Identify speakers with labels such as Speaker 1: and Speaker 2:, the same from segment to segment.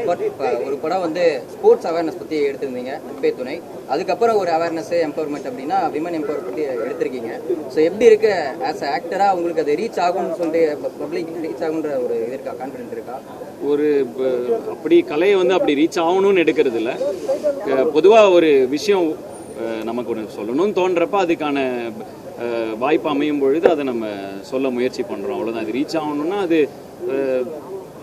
Speaker 1: இப்போ இப்போ ஒரு படம் வந்து ஸ்போர்ட்ஸ் அவேர்னஸ் பற்றி எடுத்திருந்தீங்க நட்பே துணை. அதுக்கப்புறம் ஒரு அவேர்னஸ் எம்பவர்மெண்ட் அப்படின்னா விமன் எம்பவர் பற்றி எடுத்திருக்கீங்க. ஸோ எப்படி இருக்கு? ஆஸ் அ ஆக்டராக உங்களுக்கு அது ரீச் ஆகும்னு சொல்லிட்டு பப்ளிக் ரீச் ஆகுன்ற ஒரு இது இருக்கா? கான்ஃபிடென்ட் இருக்கா?
Speaker 2: ஒரு அப்படி கலையை வந்து அப்படி ரீச் ஆகணும்னு எடுக்கிறது இல்லை பொதுவாக ஒரு விஷயம் நமக்கு ஒன்று சொல்லணும்னு தோன்றப்ப அதுக்கான வாய்ப்பு அமையும் பொழுது அதை நம்ம சொல்ல முயற்சி பண்ணுறோம் அவ்வளோதான் அது ரீச் ஆகணும்னா அது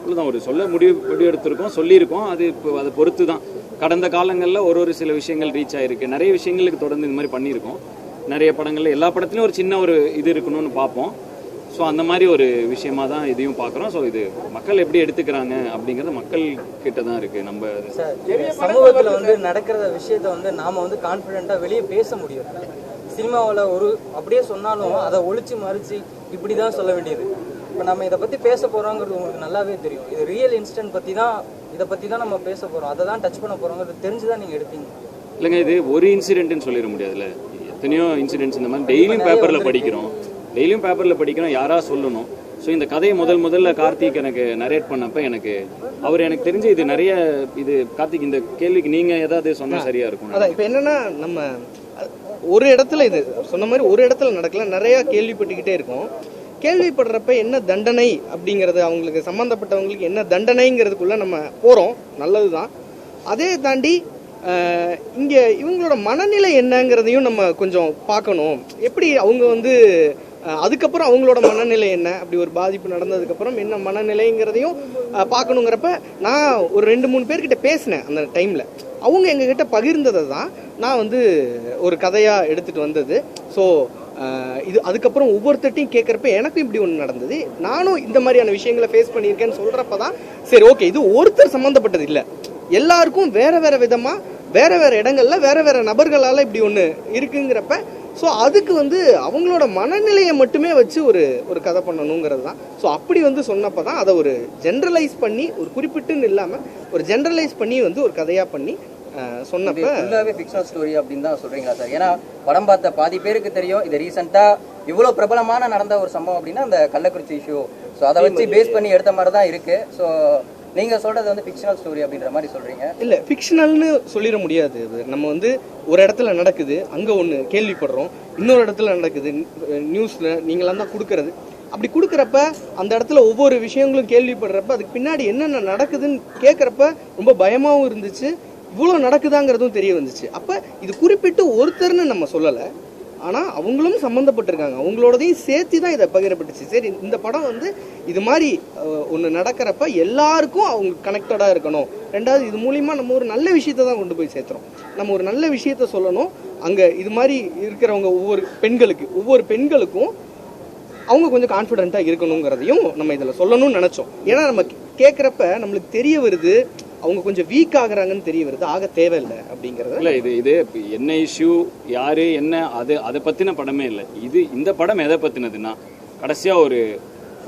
Speaker 2: அஹ், அவ்வளோதான் ஒரு சொல்ல முடிவு முடிவு எடுத்திருக்கோம் சொல்லியிருக்கோம். அது இப்போ அதை பொறுத்து தான் கடந்த காலங்களில் ஒரு ஒரு சில விஷயங்கள் ரீச் ஆயிருக்கு. நிறைய விஷயங்களுக்கு தொடர்ந்து இந்த மாதிரி பண்ணியிருக்கோம். நிறைய படங்கள்ல எல்லா படத்துலையும் ஒரு சின்ன ஒரு இது இருக்கணும்னு பார்ப்போம். ஸோ அந்த மாதிரி ஒரு விஷயமா தான் இதையும் பார்க்குறோம். ஸோ இது மக்கள் எப்படி எடுத்துக்கிறாங்க அப்படிங்கிறது மக்கள் கிட்ட தான் இருக்கு. நம்ம
Speaker 3: சமூகத்துல வந்து நடக்கிற விஷயத்த வந்து நாம வந்து கான்பிடென்ட்டா வெளியே பேச முடியும். சினிமாவில் ஒரு அப்படியே சொன்னாலும் அதை ஒழிச்சு மறிச்சு இப்படி தான் சொல்ல வேண்டியது. இப்போ நம்ம இதை பற்றி பேச போகிறோங்கிறது உங்களுக்கு நல்லாவே தெரியும். இது ரியல் இன்சிடென்ட் பற்றி தான் இதை பற்றி தான் நம்ம பேச போகிறோம் அதை தான் டச் பண்ண போகிறோங்கிறது தெரிஞ்சு தான் நீங்கள் எடுப்பீங்க.
Speaker 2: இல்லைங்க இது ஒரு இன்சிடென்ட்னு சொல்லிட முடியாதுல்ல. எத்தனையோ இன்சிடென்ட்ஸ் இந்த மாதிரி டெய்லியும் பேப்பரில் படிக்கிறோம். டெய்லியும் பேப்பரில் படிக்கிறோம் யாரா சொல்லணும். ஸோ இந்த கதையை முதல் முதல்ல கார்த்திக் எனக்கு நரேட் பண்ணப்ப எனக்கு அவர் எனக்கு தெரிஞ்சு இது நிறைய இது கார்த்திக் இந்த கேள்விக்கு நீங்க ஏதாவது சொன்னா சரியா இருக்கும்
Speaker 4: அதான் இப்போ என்னன்னா நம்ம ஒரு இடத்துல இது சொன்ன மாதிரி ஒரு இடத்துல நடக்கல. நிறைய கேள்விப்பட்டுக்கிட்டே இருக்கோம். கேள்விப்படுறப்ப என்ன தண்டனை அப்படிங்கிறது அவங்களுக்கு சம்மந்தப்பட்டவங்களுக்கு என்ன தண்டனைங்கிறதுக்குள்ள நம்ம போகிறோம் நல்லது தான் அதே தாண்டி இங்கே இவங்களோட மனநிலை என்னங்கிறதையும் நம்ம கொஞ்சம் பார்க்கணும். எப்படி அவங்க வந்து அதுக்கப்புறம் அவங்களோட மனநிலை என்ன? அப்படி ஒரு பாதிப்பு நடந்ததுக்கப்புறம் என்ன மனநிலைங்கிறதையும் பார்க்கணுங்கிறப்ப நான் ஒரு ரெண்டு மூணு பேர்கிட்ட பேசினேன் அந்த டைமில். அவங்க எங்ககிட்ட பகிர்ந்ததை தான் நான் வந்து ஒரு கதையாக எடுத்துகிட்டு வந்தது. ஸோ இது அதுக்கப்புறம் ஒவ்வொருத்தட்டையும் கேட்குறப்ப எனக்கும் இப்படி ஒன்று நடந்தது. நானும் இந்த மாதிரியான விஷயங்களை ஃபேஸ் பண்ணியிருக்கேன்னு சொல்கிறப்ப தான் சரி ஓகே இது ஒருத்தர் சம்மந்தப்பட்டது இல்லை. எல்லாருக்கும் வேற வேற விதமாக வேற வேற இடங்களில் வேற வேற நபர்களால் இப்படி ஒன்று இருக்குங்கிறப்ப ஸோ அதுக்கு வந்து அவங்களோட மனநிலையை மட்டுமே வச்சு ஒரு ஒரு கதை பண்ணணுங்கிறது தான் ஸோ அப்படி வந்து சொன்னப்போ தான் அதை ஒரு ஜென்ரலைஸ் பண்ணி ஒரு குறிப்பிட்டுன்னு இல்லாமல் ஒரு ஜென்ரலைஸ் பண்ணி வந்து ஒரு கதையாக பண்ணி சொன்னப்ப
Speaker 1: ஃபுல்லாகவே ஃபிக்ஷனல் ஸ்டோரி அப்படின்னு தான் சொல்றீங்களா சார் ஏன்னா படம் பார்த்த பாதி பேருக்கு தெரியும். இது ரீசெண்டாக இவ்வளோ பிரபலமான நடந்த ஒரு சம்பவம் அப்படின்னா அந்த கள்ளக்குறிச்சி இஷ்யூ ஸோ அதை வச்சு பேஸ் பண்ணி எடுத்த மாதிரி தான் இருக்கு. ஸோ நீங்க சொல்றது வந்து ஃபிக்ஷனல் ஸ்டோரி அப்படின்ற மாதிரி சொல்றீங்க.
Speaker 4: இல்லை ஃபிக்ஷனல்னு சொல்லிட முடியாது இது. நம்ம வந்து ஒரு இடத்துல நடக்குது அங்கே ஒன்று கேள்விப்படுறோம் இன்னொரு இடத்துல நடக்குது நியூஸில் நீங்களாம் தான் கொடுக்கறது. அப்படி கொடுக்குறப்ப அந்த இடத்துல ஒவ்வொரு விஷயங்களும் கேள்விப்படுறப்ப அதுக்கு பின்னாடி என்னென்ன நடக்குதுன்னு கேட்குறப்ப ரொம்ப பயமாகவும் இருந்துச்சு. இவ்வளோ நடக்குதாங்கிறதும் தெரிய வந்துச்சு. அப்போ இது குறிப்பிட்டு ஒருத்தர்னு நம்ம சொல்லலை. ஆனால் அவங்களும் சம்மந்தப்பட்டிருக்காங்க அவங்களோடதையும் சேர்த்து தான் இதை பகிரப்பட்டுச்சு. சரி இந்த படம் வந்து இது மாதிரி ஒன்று நடக்கிறப்ப எல்லாருக்கும் அவங்க கனெக்டடாக இருக்கணும். ரெண்டாவது இது மூலிமா நம்ம ஒரு நல்ல விஷயத்த தான் கொண்டு போய் சேர்த்துறோம். நம்ம ஒரு நல்ல விஷயத்த சொல்லணும். அங்கே இது மாதிரி இருக்கிறவங்க ஒவ்வொரு பெண்களுக்கு ஒவ்வொரு பெண்களுக்கும் அவங்க கொஞ்சம் கான்ஃபிடென்ட்டாக இருக்கணுங்கிறதையும் நம்ம இதில் சொல்லணும்னு நினச்சோம். ஏன்னா நம்ம கேட்குறப்ப நம்மளுக்கு தெரிய வருது அவங்க கொஞ்சம் வீக் ஆகுறாங்கன்னு தெரிய வருது. ஆக தேவையில்லை அப்படிங்கிறத
Speaker 2: இல்ல இது இது என்ன இஷ்யூ யாரு என்ன அது அதை பத்தின படமே இல்லை. இது இந்த படம் எதை பத்தினதுன்னா கடைசியா ஒரு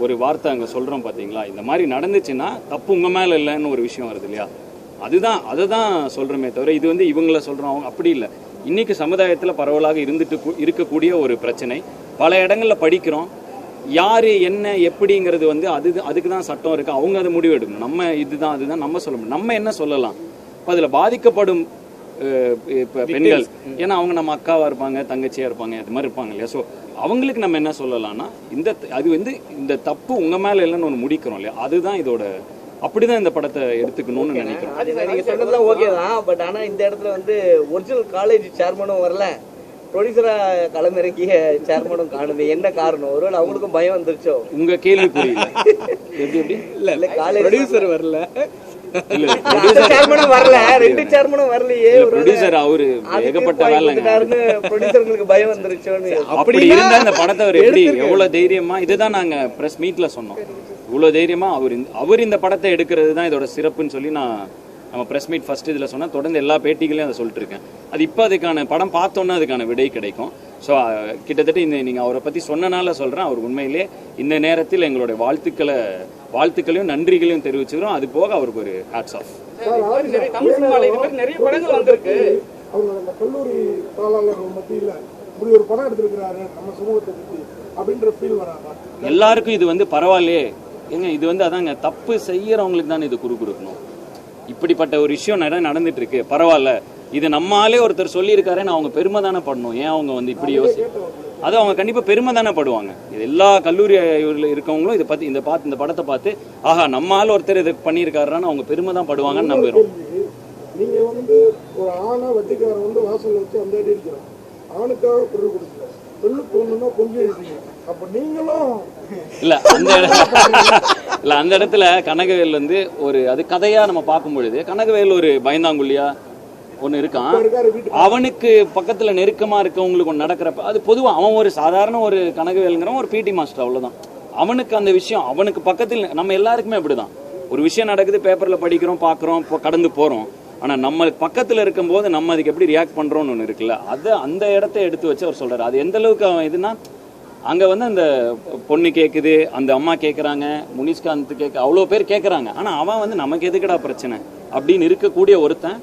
Speaker 2: ஒரு வார்த்தை அங்க சொல்றோம் பாத்தீங்களா? இந்த மாதிரி நடந்துச்சுன்னா தப்பு உங்க மேல இல்லைன்னு ஒரு விஷயம் வருது இல்லையா? அதுதான் அதை தான் சொல்கிறோமே தவிர இது வந்து இவங்கள சொல்றோம் அவங்க அப்படி இல்லை. இன்னைக்கு சமுதாயத்துல பரவலாக இருந்துட்டு இருக்கக்கூடிய ஒரு பிரச்சனை. பல இடங்கள்ல படிக்கிறோம் யாரு என்ன எப்படிங்கிறது வந்து அது அதுக்கு தான் சட்டம் இருக்கு. அவங்க அதை முடிவு எடுக்கணும் நம்ம இதுதான் அதுதான் நம்ம சொல்ல முடியும். நம்ம என்ன சொல்லலாம்? இப்போ அதில் பாதிக்கப்படும் இப்ப பெண்கள். ஏன்னா அவங்க நம்ம அக்காவா இருப்பாங்க தங்கச்சியா இருப்பாங்க அது மாதிரி இருப்பாங்க இல்லையா? ஸோ அவங்களுக்கு நம்ம என்ன சொல்லலாம்னா இந்த அது வந்து இந்த தப்பு உங்க மேல இல்லைன்னு ஒன்று முடிக்கிறோம் இல்லையா? அதுதான் இதோட அப்படிதான் இந்த படத்தை எடுத்துக்கணும்னு நினைக்கிறோம்
Speaker 5: அது நீங்க சொன்னதுலாம் ஓகே தான் பட் ஆனா இந்த இடத்துல வந்து ஒரிஜினல் காலேஜ் சேர்மனும் வரல. ப்ரொடியூசரா களமிறங்கிய சேர்மனும் காணுது என்ன காரணம்? ஒருவேளை அவங்களுக்கும் பயம் வந்துருச்சோ?
Speaker 2: உங்க கேள்வி புரியல. எப்படி எப்படி?
Speaker 5: இல்ல காலேஜ்
Speaker 4: ப்ரொடியூசர் வரல.
Speaker 2: இல்ல
Speaker 5: ரெண்டு சேர்மனும் வரலையே
Speaker 2: ப்ரொடியூசர் அவரு ஏகப்பட்ட வேலைங்க.
Speaker 5: ப்ரொடியூசர்களுக்கு பயம் வந்துருச்சோன்னு
Speaker 2: அப்படி இருந்தா இந்த படத்தை அவர் எப்படி எவ்வளவு தைரியமா? இதுதான் நாங்க பிரஸ் மீட்ல சொன்னோம். இவ்வளவு தைரியமா அவர் அவர் இந்த படத்தை எடுக்கிறது தான் இதோட சிறப்புன்னு சொல்லி நான் நம்ம பிரஸ் மீட் ஃபர்ஸ்ட் இதுல சொன்னா தொடர்ந்து எல்லா பேட்டிகளையும் அதை சொல்லிட்டு இருக்கேன். அது இப்போ அதுக்கான படம் பார்த்தோன்னா அதுக்கான விடை கிடைக்கும். ஸோ கிட்டத்தட்ட இந்த நீங்க அவரை பத்தி சொன்னனால சொல்றேன். அவர் உண்மையிலே இந்த நேரத்தில் எங்களுடைய வாழ்த்துக்களை வாழ்த்துக்களையும் நன்றிகளையும் தெரிவிச்சுக்கிறோம். அது போக அவருக்கு ஒரு ஹேட்ஸ் ஆஃப்
Speaker 6: அவங்க அந்த கல்லூரி தாளாளர்கள் மத்தியில இப்படி ஒரு படம் எடுத்திருக்கிறாரு நம்ம சமூகத்தை பத்தி அப்படின்ற ஃபீல் வராதா?
Speaker 2: எல்லாருக்கும் இது வந்து பரவாயில்லையே. ஏங்க இது வந்து அதாங்க தப்பு செய்யறவங்களுக்கு தானே இது குறு கொடுக்கணும். இப்படிப்பட்ட ஒரு விஷயம் நடந்துட்டு இருக்கு பரவாயில்ல இது நம்மாலே ஒருத்தர் சொல்லியிருக்காருன்னு அவங்க பெருமை தானே படணும். ஏன் அவங்க வந்து இப்படி யோசி அது அவங்க கண்டிப்பா பெருமை தானே படுவாங்க. இது எல்லா கல்லூரி இருக்கவங்களும் இதை பத்தி இந்த பார்த்து இந்த படத்தை பார்த்து ஆஹா நம்ம ஆள் ஒருத்தர் இது பண்ணியிருக்காருன்னு அவங்க பெருமை தான் படுவாங்கன்னு நம்புறோம்
Speaker 6: கேள்வி, நீங்க வந்து ஒரு ஆணா வட்டிக்காரன் வந்து வாசல்ல வச்சு அந்த அடி அடிக்கிறான் ஆணுக்காக பொருள் கொடுக்கல பெண்ணுக்கு ஒண்ணுன்னா கொஞ்சம் எழுதிங்க அப்ப நீங்களும்
Speaker 2: இல்ல அந்த இல்ல அந்த இடத்துல கனகவேல் வந்து ஒரு அது கதையா நம்ம பார்க்கும் பொழுது கனகவேல் ஒரு பயந்தாங்குழியா ஒண்ணு இருக்கான். அவனுக்கு பக்கத்துல நெருக்கமா இருக்கவங்களுக்கு ஒன்று நடக்கிறப்ப அது பொதுவா அவன் ஒரு சாதாரண ஒரு கனகவேலுங்கிறவன் ஒரு பிடி மாஸ்டர் அவ்வளவுதான். அவனுக்கு அந்த விஷயம் அவனுக்கு பக்கத்தில் நம்ம எல்லாருக்குமே அப்படிதான். ஒரு விஷயம் நடக்குது பேப்பர்ல படிக்கிறோம் பார்க்குறோம் கடந்து போறோம். ஆனா நம்ம பக்கத்துல இருக்கும்போது நம்ம அதுக்கு எப்படி ரியாக்ட் பண்றோம்னு ஒன்று இருக்குல்ல அது அந்த இடத்த எடுத்து வச்சு அவர் சொல்றாரு. அது எந்த அளவுக்கு அவன் இதுனா அங்க வந்து அந்த பொண்ணு கேக்குது அந்த அம்மா கேக்குறாங்க முனிஷ்காந்த் கேட்க அவ்வளோ பேர் கேக்குறாங்க. ஆனா அவன் வந்து நமக்கு எதுக்குடா பிரச்சனை? அப்படின்னு இருக்கக்கூடிய ஒருத்தன்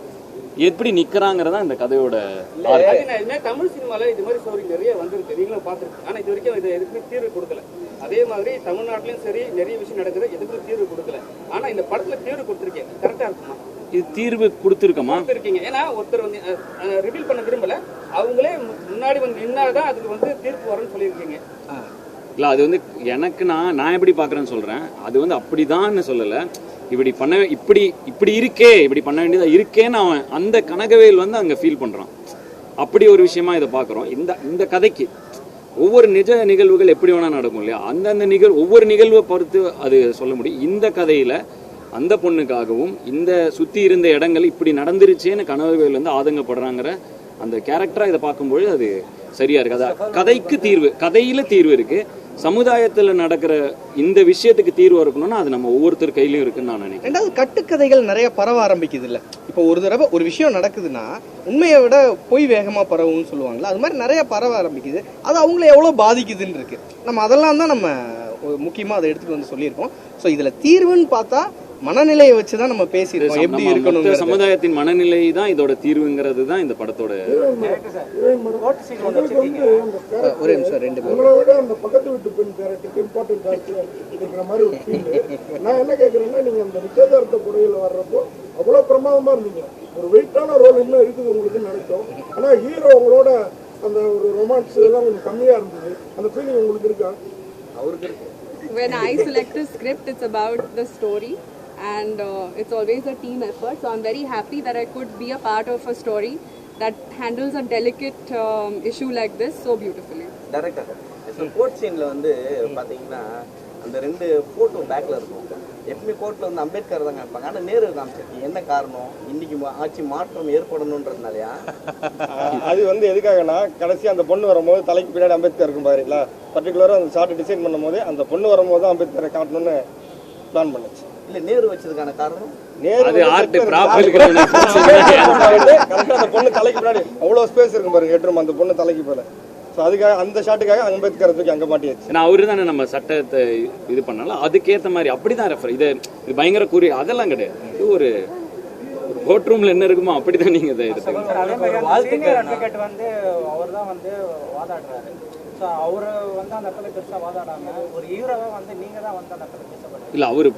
Speaker 2: எப்படி நிக்கிறாங்கிறதா இந்த கதையோட
Speaker 7: தமிழ் சினிமால இது மாதிரி ஸ்டோரி நிறைய வந்திருக்கு. நீங்களும் பார்த்துருக்கு ஆனா இது வரைக்கும் இது எதுக்குமே தீர்வு கொடுக்கல. அதே மாதிரி தமிழ்நாட்டிலயும் சரி நிறைய விஷயம் நடக்குது. எதுக்கும் தீர்வு கொடுக்கல. ஆனா இந்த படத்துல தீர்வு கொடுத்துருக்கேன். கரெக்டா இருக்குமா?
Speaker 2: இது தீர்வு கொடுத்துருக்கோமா?
Speaker 7: கொடுத்துருக்கீங்க. ஏன்னா ஒருத்தர் வந்து ரிவீல் பண்ண விரும்பல. அவங்களே முன்னாடி வந்து நின்னாதான் அதுக்கு வந்து தீர்ப்பு வரும்னு சொல்லியிருக்கீங்க.
Speaker 2: இல்ல அது வந்து எனக்கு நான் நான் எப்படி பாக்குறேன்னு சொல்றேன். அது வந்து அப்படிதான்னு சொல்லல. இப்படி பண்ண இப்படி இப்படி இருக்கே இப்படி பண்ண வேண்டியதா இருக்கேன்னு அவன் அந்த கனகவேல் வந்து அங்க ஃபீல் பண்றான். அப்படி ஒரு விஷயமா இதை பாக்குறோம் இந்த இந்த கதைக்கு ஒவ்வொரு நிஜ நிகழ்வுகள் எப்படி வேணா நடக்கும் இல்லையா? அந்தந்த நிகழ் ஒவ்வொரு நிகழ்வை பொறுத்து அது சொல்ல முடியும். இந்த கதையில அந்த பொண்ணுக்காகவும் இந்த சுத்தி இருந்த இடங்கள் இப்படி நடந்துருச்சேன்னு கணவர்கள் வந்து ஆதங்கப்படுறாங்கிற அந்த கேரக்டரா இதை பார்க்கும்பொழுது அது சரியா இருக்கு. அதான் கதைக்கு தீர்வு கதையில தீர்வு இருக்கு. சமுதாயத்துல நடக்கிற இந்த விஷயத்துக்கு தீர்வு இருக்கணும்னா அது நம்ம ஒவ்வொருத்தர் கையிலயும் இருக்குன்னு நான் நினைக்கிறேன்.
Speaker 4: ரெண்டாவது கட்டுக்கதைகள் நிறைய பரவ ஆரம்பிக்குது இல்ல? இப்போ ஒரு தடவை ஒரு விஷயம் நடக்குதுன்னா உண்மையை விட பொய் வேகமா பரவும்னு சொல்லுவாங்கல்ல? அது மாதிரி நிறைய பரவ ஆரம்பிக்குது. அது அவங்கள எவ்வளவு பாதிக்குதுன்னு இருக்கு. நம்ம அதெல்லாம் தான் நம்ம முக்கியமாக முக்கியமா அதை எடுத்துட்டு வந்து சொல்லியிருக்கோம். ஸோ இதுல தீர்வுன்னு பார்த்தா மனநிலையை வச்சு தான் நம்ம பேசியிருக்கோம். எப்படி இருக்கணும்
Speaker 2: சமுதாயத்தின் மனநிலை தான் இதோட தீர்வுங்கிறது தான் இந்த படத்தோட
Speaker 4: ஒரே நிமிஷம் ரெண்டு பேரும்.
Speaker 6: விட அந்த பக்கத்து வீட்டு பெண் கேரக்டருக்கு இம்பார்ட்டன்ட் இருக்கிற மாதிரி ஒரு நான் என்ன கேட்குறேன்னா நீங்க அந்த நிச்சயதார்த்த புடையில வர்றப்போ அவ்வளோ பிரமாதமா இருந்தீங்க. ஒரு வெயிட்டான ரோல் இன்னும் இருக்குது உங்களுக்கு நினைச்சோம் ஆனா ஹீரோ உங்களோட அந்த ஒரு ரொமான்ஸ் எல்லாம் கொஞ்சம் கம்மியா இருந்தது. அந்த ஃபீலிங் உங்களுக்கு இருக்கா?
Speaker 8: When I select a script, it's about the story. And uh, it's always a team effort. So I'm very happy that I could be a part of a story that handles a delicate um, issue like this so beautifully.
Speaker 5: Director court சீன்ல வந்து பாத்தீங்கன்னா அந்த ரெண்டு photo பேக்ல இருக்கும். எப்பவுமே கோர்ட்ல வந்து அம்பேத்கர் தான் காமிப்பாங்க ஆனா நேரு காமிச்சிருக்கீங்க என்ன காரணம்? இன்னைக்கு ஆட்சி மாற்றம் ஏற்படணுன்றதுனாலயா?
Speaker 9: அது வந்து எதுக்காகனா கடைசி அந்த பொண்ணு வரும்போது தலைக்கு பின்னாடி அம்பேத்கர் இருக்கும் பாருங்களா? பர்டிகுலராக அந்த ஷார்ட் டிசைன் பண்ணும்போது அந்த பொண்ணு வரும்போது தான் அம்பேத்கரை காட்டணும்னு பிளான் பண்ணுச்சு.
Speaker 5: இல்ல நேரு வச்சதுக்கான காரணம்?
Speaker 9: நேரு கரெக்டா அந்த பொண்ணு தலைக்கு பின்னாடி அவ்வளோ ஸ்பேஸ் இருக்கும் பாருங்க ஹெட்ரூம் அந்த பொண்ணு தலைக்கு போல ஸோ அதுக்காக அந்த ஷாட்டுக்காக அம்பேத்கர் தூக்கி அங்கே மாட்டியாச்சு.
Speaker 2: ஏன்னா அவரு தானே நம்ம சட்டத்தை இது பண்ணாலும் அதுக்கேத்த மாதிரி அப்படிதான் ரெஃபர் இது இது பயங்கர குறி அதெல்லாம் கிடையாது. இது ஒரு கோர்ட் ரூம்ல என்ன இருக்குமோ அப்படிதான் நீங்க இதை எடுத்துக்கணும்.
Speaker 3: வந்து அவர் தான் வந்து வாதாடுறாரு. ஸோ அவர் வந்து அந்த இடத்துல பெருசாக வாதாடாம ஒரு ஹீரோவா வந்து நீங்க தான் வந்து அந்த இடத்துல பேசப்படுறீங்க
Speaker 2: இல்ல அவரு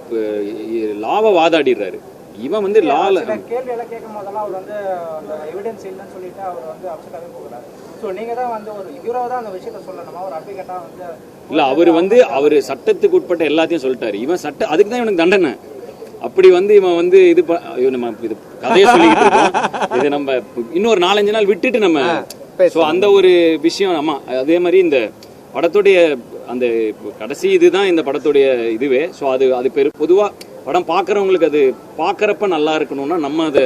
Speaker 2: லாவை வாதாடிடுறாரு. இவன் வந்து லால
Speaker 3: சில கேள்வி எல்லாம் கேட்கும் போதெல்லாம் அவர் வந்து அந்த எவிடன்ஸ் இல்லைன்னு சொல்லிட்டு அவர் வந்து அப்செட்டாகவே போகிறாரு. ஸோ நீங்க தான் வந்து ஒரு ஹீரோ தான் அந்த விஷயத்த சொல்லணுமா? ஒரு அட்வொகேட்டா வந்து
Speaker 2: இல்ல அவரு வந்து அவரு சட்டத்துக்கு உட்பட்ட எல்லாத்தையும் சொல்லிட்டாரு. இவன் சட்ட அதுக்கு தான் இவனுக்கு தண்டனை. அப்படி வந்து இவன் வந்து இது நம்ம இது கதையை சொல்லிக்கிட்டு இருக்கோம். இது நம்ம இன்னொரு நாலஞ்சு நாள் விட்டுட்டு நம்ம சோ அந்த ஒரு விஷயம் ஆமா அதே மாதிரி இந்த படத்துடைய அந்த கடைசி இதுதான் இந்த படத்துடைய இதுவே. சோ அது அது பெரு பொதுவா படம் பாக்குறவங்களுக்கு அது பாக்குறப்ப நல்லா இருக்கணும்னா நம்ம அதை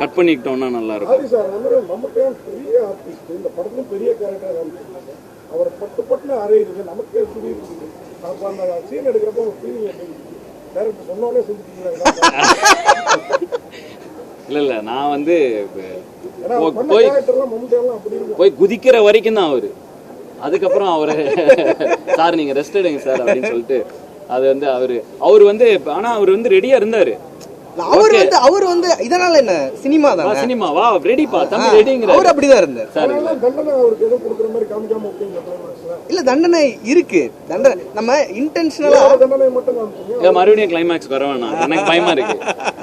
Speaker 2: கட் பண்ணிக்கிட்டோம்னா நல்லா இருக்கும்.
Speaker 6: அவர் பட்டு நமக்கே சீன் எடுக்கிறப்போ சொன்னோடனே
Speaker 2: இல்ல இல்ல. நான் வந்து போய் போய் குதிக்கிற வரைக்கும் தான் அவரு. அதுக்கப்புறம் அவரு சார் நீங்க ரெஸ்ட் எடுங்க சார் அப்படின்னு சொல்லிட்டு அது வந்து அவரு அவர் வந்து ஆனா அவர் வந்து ரெடியா இருந்தாரு.
Speaker 4: அவர் வந்து அவர் வந்து இதனால என்ன? சினிமா
Speaker 2: வா
Speaker 4: தான்
Speaker 2: சினிமா. வா ரெடிப்பா தம்பி ரெடிங்கிற
Speaker 4: அவர் அப்படிதான் இருந்தார்.
Speaker 2: சார்
Speaker 6: தண்டனை அவருக்கு எதுவும் கொடுக்குற மாதிரி காமிக்காம கிளைமேக்ஸ்ல
Speaker 4: இல்ல தண்டனை இருக்கு. தண்டனை நம்ம இன்டென்ஷனலா
Speaker 6: தண்டனை மட்டும் காமிச்சீங்க.
Speaker 2: இல்ல மறுபடியும் கிளைமேக்ஸ் வர வேணாம். எனக்கு பயமா இருக்கு.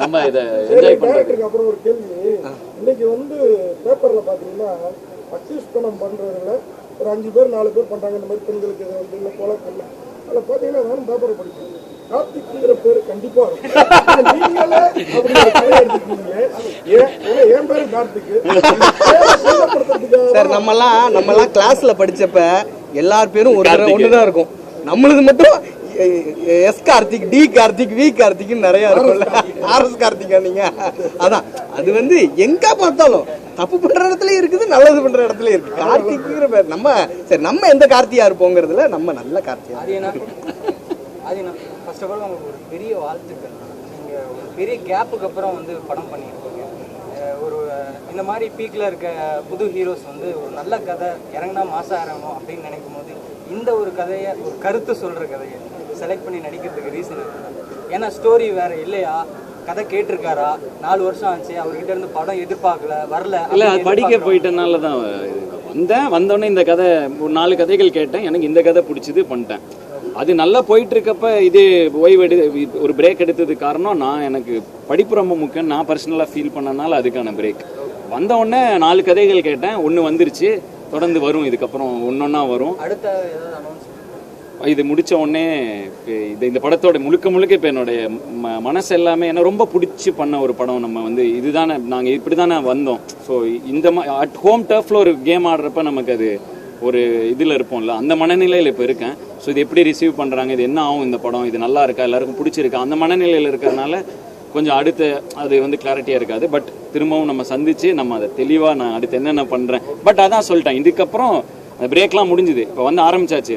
Speaker 2: நம்ம இதை என்ஜாய் பண்றது.
Speaker 6: டேரக்டருக்கு அப்புறம் ஒரு கேள்வி. இன்னைக்கு வந்து பேப்பர்ல பாத்தீங்கன்னா அக்யூஸ் பண்றதுல ஒரு அஞ்சு பேர் நாலு பேர் பண்றாங்க. இந்த மாதிரி பெண்களுக்கு எதாவது வந்து இல்லை கொலை கொள்ள அதில் பார்த்தீங்கன்னா நானும் பேப்பரை படிச்சேன் கார்த்திக்ங்கிற பேர் கண்டிப்பா இருக்கும். நீங்களே ஏன்னா என் பேரு கார்த்திக்?
Speaker 4: சார் நம்மலாம் நம்மலாம் கிளாஸ்ல படிச்சப்ப எல்லார் பேரும் ஒரு. ஒண்ணுதான் இருக்கும். நம்மளது மட்டும் S Karthik T Karthik V Karthik நிறைய இருக்கும்ல. ஆர்எஸ் கார்த்திகா. நீங்க அதான் அது வந்து எங்க பார்த்தாலும் தப்பு பண்ற இடத்துல இருக்குது நல்லது பண்ற இடத்துல இருக்கு. கார்த்திக்ங்கிற பேர் நம்ம சரி நம்ம எந்த கார்த்தியா இருப்போங்கிறதுல நம்ம நல்ல கார்த்தியா
Speaker 3: ஃபர்ஸ்ட் ஆஃப் ஆல் உங்களுக்கு ஒரு பெரிய வாழ்த்துக்கள். நீங்கள் ஒரு பெரிய கேப்புக்கு அப்புறம் வந்து படம் பண்ணியிருக்கீங்க. ஒரு இந்த மாதிரி பீக்கில் இருக்க புது ஹீரோஸ் வந்து ஒரு நல்ல கதை இறங்கினா மாசம் இறங்கணும் அப்படின்னு நினைக்கும் போது இந்த ஒரு கதையை ஒரு கருத்து சொல்கிற கதையை செலக்ட் பண்ணி நடிக்கிறதுக்கு ரீசன் ஏன்னா ஸ்டோரி வேற இல்லையா? கதை கேட்டிருக்காரா? நாலு வருஷம் ஆச்சு அவர்கிட்ட இருந்து படம் எதிர்பார்க்கல வரல
Speaker 2: இல்ல படிக்க. போயிட்டனால தான் வந்தேன். வந்தோடனே இந்த கதை ஒரு நாலு கதைகள் கேட்டேன். எனக்கு இந்த கதை பிடிச்சது பண்ணிட்டேன். அது நல்லா போயிட்டு இருக்கப்ப இது ஓய்வு எடு ஒரு பிரேக் எடுத்ததுக்கு காரணம் நான் எனக்கு படிப்பு ரொம்ப முக்கியம். நான் பர்சனலாக ஃபீல் பண்ணனால அதுக்கான பிரேக் வந்த உடனே நாலு கதைகள் கேட்டேன். ஒன்று வந்துருச்சு. தொடர்ந்து வரும். இதுக்கப்புறம் ஒன்னொன்னா வரும்.
Speaker 3: அடுத்த
Speaker 2: இது முடிச்ச உடனே இது இந்த படத்தோட முழுக்க முழுக்க இப்போ என்னுடைய ம- மனசு எல்லாமே என்ன ரொம்ப பிடிச்சி பண்ண ஒரு படம் நம்ம வந்து இதுதானே நாங்கள் இப்படி தானே வந்தோம். ஸோ இந்த அட் ஹோம் டர்ஃப்ல ஒரு கேம் ஆடுறப்ப நமக்கு அது ஒரு இதில் இருப்போம்ல அந்த மனநிலையில் இப்போ இருக்கேன். ஸோ இது எப்படி ரிசீவ் பண்ணுறாங்க இது என்ன ஆகும் இந்த படம்? இது நல்லா இருக்கா? எல்லாருக்கும் பிடிச்சிருக்கா? அந்த மனநிலையில் இருக்கிறதுனால கொஞ்சம் அடுத்த அது வந்து கிளாரிட்டியாக இருக்காது. பட் திரும்பவும் நம்ம சந்திச்சு நம்ம அதை தெளிவாக நான் அடுத்து என்னென்ன பண்ணுறேன் பட் அதான் சொல்லிட்டேன். இதுக்கப்புறம் அந்த பிரேக்லாம் முடிஞ்சுது. இப்போ வந்து ஆரம்பிச்சாச்சு.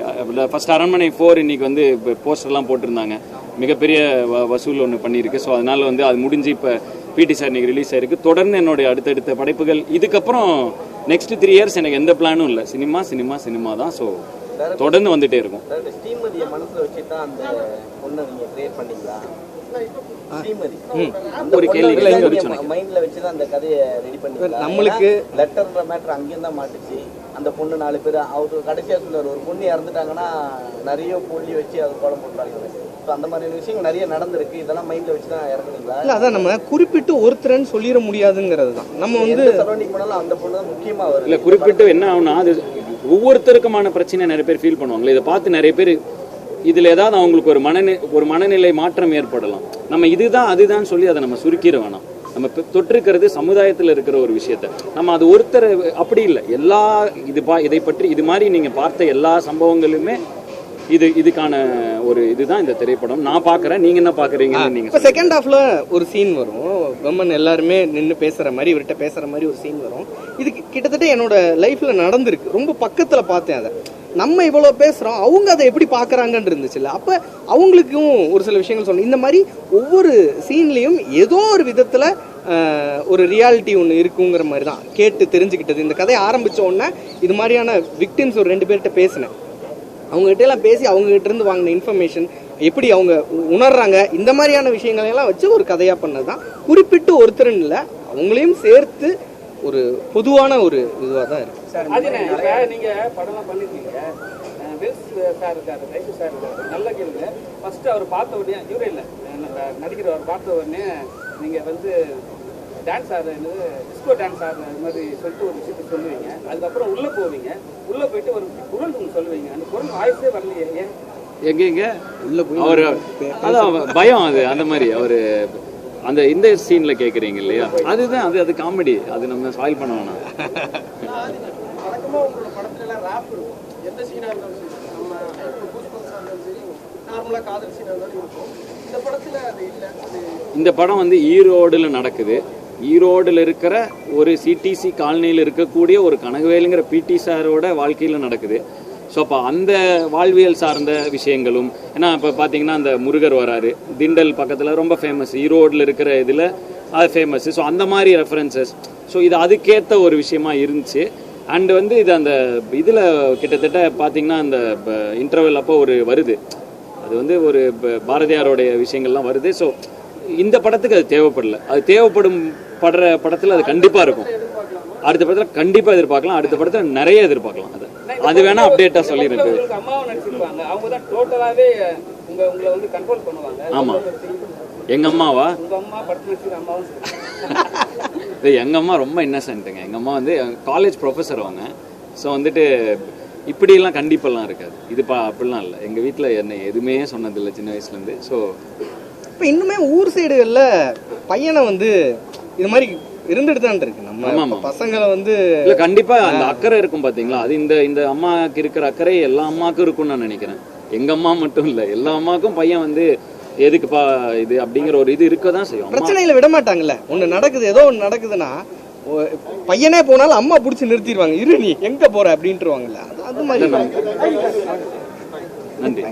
Speaker 2: ஃபர்ஸ்ட் அரண்மனை ஃபோர் இன்னைக்கு வந்து போஸ்டர்லாம் போட்டிருந்தாங்க. மிகப்பெரிய வ- வசூல் ஒன்று பண்ணியிருக்கு. ஸோ அதனால வந்து அது முடிஞ்சு இப்போ பிடி சார் இன்னைக்கு ரிலீஸ் ஆயிருக்கு. தொடர்ந்து என்னுடைய அடுத்தடுத்த படைப்புகள். இதுக்கப்புறம் நெக்ஸ்ட் த்ரீ இயர்ஸ் எனக்கு எந்த பிளானும் இல்லை. சினிமா சினிமா சினிமா தான். ஸோ தொடர்ந்து வந்துட்டே இருக்கும்.
Speaker 5: பொண்ணை
Speaker 2: ஒரு கேள்வி
Speaker 5: பொண்ணை. மைண்ட்ல வச்சு தான் அந்த கதையை ரெடி பண்ணீங்களா
Speaker 4: நம்மளுக்கு-
Speaker 5: லெட்டர்ன்ற மேட்டர் அங்கேயும் தான் மாட்டுச்சு. அந்த பொண்ணு நாலு பேர் அவரு கடைசியா சொன்னார் ஒரு பொண்ணு இறந்துட்டாங்கன்னா நிறைய புள்ளி வச்சு அது கோலம் போட்டுறாங்க. ஸோ அந்த மாதிரி விஷயங்கள் நிறைய நடந்திருக்கு. இதெல்லாம் மைண்ட்ல வச்சு தான் இறங்குனீங்களா?
Speaker 4: இல்ல அதான் நம்ம குறிப்பிட்டு ஒருத்தரன்னு சொல்லிட முடியாதுங்கிறது தான். நம்ம வந்து
Speaker 5: சரௌண்டிங் பண்ணாலும் அந்த பொண்ணு தான் முக்கியமா வருது.
Speaker 2: இல்ல குறிப்பிட்டு என்ன ஆகும்னா அது ஒவ்வொருத்தருக்குமான பிரச்சனை நிறைய பேர் ஃபீல் பண்ணுவாங்க இதை பார்த்து நிறைய பேர் இதுல ஏதாவது அவங்களுக்கு ஒரு மனநி ஒரு மனநிலை மாற்றம் ஏற்படலாம். நம்ம இதுதான் அதுதான் சொல்லி அதை நம்ம சுருக்கிட வேணாம். நம்ம இப்ப தொற்றிருக்கிறது சமுதாயத்துல இருக்கிற ஒரு விஷயத்த. நம்ம அது ஒருத்தர் அப்படி இல்லை. எல்லா இது பா இதை பற்றி இது மாதிரி நீங்க பார்த்த எல்லா சம்பவங்களுமே இது இதுக்கான ஒரு இதுதான் இந்த திரைப்படம். நான் பார்க்கறேன். நீங்க என்ன பாக்குறீங்கன்னு நீங்க
Speaker 4: இப்போ செகண்ட் ஹாஃப்ல ஒரு சீன் வரும். விமன் எல்லாருமே நின்று பேசுற மாதிரி இவர்கிட்ட பேசுற மாதிரி ஒரு சீன் வரும். இது கிட்டத்தட்ட என்னோட லைஃப்ல நடந்திருக்கு. ரொம்ப பக்கத்துல பார்த்தேன் அதை. நம்ம இவ்வளோ பேசுகிறோம் அவங்க அதை எப்படி பார்க்குறாங்கன்னு இருந்துச்சுல்ல. அப்போ அவங்களுக்கும் ஒரு சில விஷயங்கள் சொல்லணும் இந்த மாதிரி ஒவ்வொரு சீன்லேயும் ஏதோ ஒரு விதத்தில் ஒரு ரியாலிட்டி ஒன்று இருக்குங்கிற மாதிரி தான். கேட்டு தெரிஞ்சுக்கிட்டது. இந்த கதையை ஆரம்பிச்ச உடனே இது மாதிரியான விக்டிம்ஸ் ஒரு ரெண்டு பேர்கிட்ட பேசினேன். அவங்ககிட்ட எல்லாம் பேசி அவங்ககிட்டருந்து வாங்கின இன்ஃபர்மேஷன் எப்படி அவங்க உணர்றாங்க இந்த மாதிரியான விஷயங்களையெல்லாம் வச்சு ஒரு கதையாக பண்ணது தான் குறிப்பிட்டு ஒருத்தர்னு இல்லை அவங்களையும் சேர்த்து ஒரு பொதுவான ஒரு இதுவாக தான்
Speaker 7: இருக்குது நீங்க படம்லாம் பண்ணிருக்கீங்க. சார் இருக்காரு ரைசு சார் இருக்காரு. நல்ல கேளுங்க ஃபர்ஸ்ட் அவர் பார்த்த உடனே இவரே இல்லை. நடிக்கிறவர் பார்த்த உடனே நீங்க வந்து டான்ஸ் ஆடுற என்னது? டிஸ்கோ டான்ஸ் ஆடுற அது மாதிரி சொல்லிட்டு ஒரு விஷயத்தை சொல்லுவீங்க. அதுக்கப்புறம் உள்ள போவீங்க. உள்ள போயிட்டு ஒரு குரல் ஒன்று சொல்லுவீங்க. அந்த குரல் வாய்ஸே வரலையே ஏன்?
Speaker 2: எங்க எங்க? உள்ள போய் அவரு அதான் பயம் அது அந்த மாதிரி. அவரு அந்த இந்த சீன்ல கேக்குறீங்க இல்லையா? அதுதான் அது அது காமெடி அது நம்ம ஸ்பாயில் பண்ண வேணாம்.
Speaker 6: வழக்கமா உங்களோட படத்துல எல்லாம் ரேப் இருக்கும். எந்த சீனா இருந்தாலும் சரி நம்ம இருந்தாலும் சரி நார்மலா காதல் சீனா இருந்தாலும் இருக்கும். இந்த அது
Speaker 2: இந்த படம் வந்து ஈரோடுல நடக்குது. ஈரோடுல இருக்கிற ஒரு சிடிசி காலனியில் இருக்கக்கூடிய ஒரு கனகவேலுங்கிற பிடி சாரோட வாழ்க்கையில நடக்குது. ஸோ அப்போ அந்த வாழ்வியல் சார்ந்த விஷயங்களும் ஏன்னா இப்போ பார்த்தீங்கன்னா அந்த முருகர் வராரு திண்டல் பக்கத்தில் ரொம்ப ஃபேமஸ் ஈரோடில் இருக்கிற இதில் அது ஃபேமஸ் ஸோ அந்த மாதிரி ரெஃபரன்சஸ் ஸோ இது அதுக்கேற்ற ஒரு விஷயமா இருந்துச்சு. அண்ட் வந்து இது அந்த இதில் கிட்டத்தட்ட பார்த்தீங்கன்னா அந்த இன்டர்வல் அப்போ ஒரு வருது. அது வந்து ஒரு பாரதியாருடைய விஷயங்கள்லாம் வருது. ஸோ இந்த படத்துக்கு அது தேவைப்படல. அது தேவைப்படும் படுற படத்துல அது கண்டிப்பா இருக்கும். அடுத்த படத்துல கண்டிப்பா எதிர்பார்க்கலாம். அடுத்த படத்துல நிறைய எதிர்பார்க்கலாம் அது. அது வேணா அப்டேட்டா சொல்லிருக்கு ஆமா. எங்க அம்மாவா? இது எங்க அம்மா ரொம்ப இன்னசென்ட்டுங்க எங்க அம்மா வந்து காலேஜ் ப்ரொஃபஸர் அவங்க. ஸோ வந்துட்டு இப்படியெல்லாம் கண்டிப்பெல்லாம் இருக்காது. இது பா அப்படிலாம் இல்லை. எங்க வீட்ல என்னை எதுவுமே சொன்னதில்லை சின்ன வயசுல இருந்து ஸோ
Speaker 4: இப்போ இன்னுமே ஊர் சைடுகளில் பையனை வந்து இது மாதிரி இருந்துட்டு இருக்கு. நம்ம. பசங்களை வந்து
Speaker 2: இல்ல கண்டிப்பா அந்த அக்கறை இருக்கும் பாத்தீங்களா? அது இந்த இந்த அம்மாக்கு இருக்கிற அக்கறை எல்லா அம்மாக்கும் இருக்கும்னு நான் நினைக்கிறேன். எங்க அம்மா மட்டும் இல்ல. எல்லா அம்மாக்கும் பையன் வந்து எதுக்குப்பா இது அப்படிங்கிற ஒரு இது இருக்க தான் செய்யும்
Speaker 4: பிரச்சனையில விட மாட்டாங்கல்ல ஒண்ணு நடக்குது ஏதோ ஒண்ணு நடக்குதுன்னா பையனே போனாலும் அம்மா பிடிச்சி நிறுத்திடுவாங்க. இரு நீ எங்க போற அப்படின்ட்டுருவாங்கல்ல. அது மாதிரி
Speaker 2: நன்றி.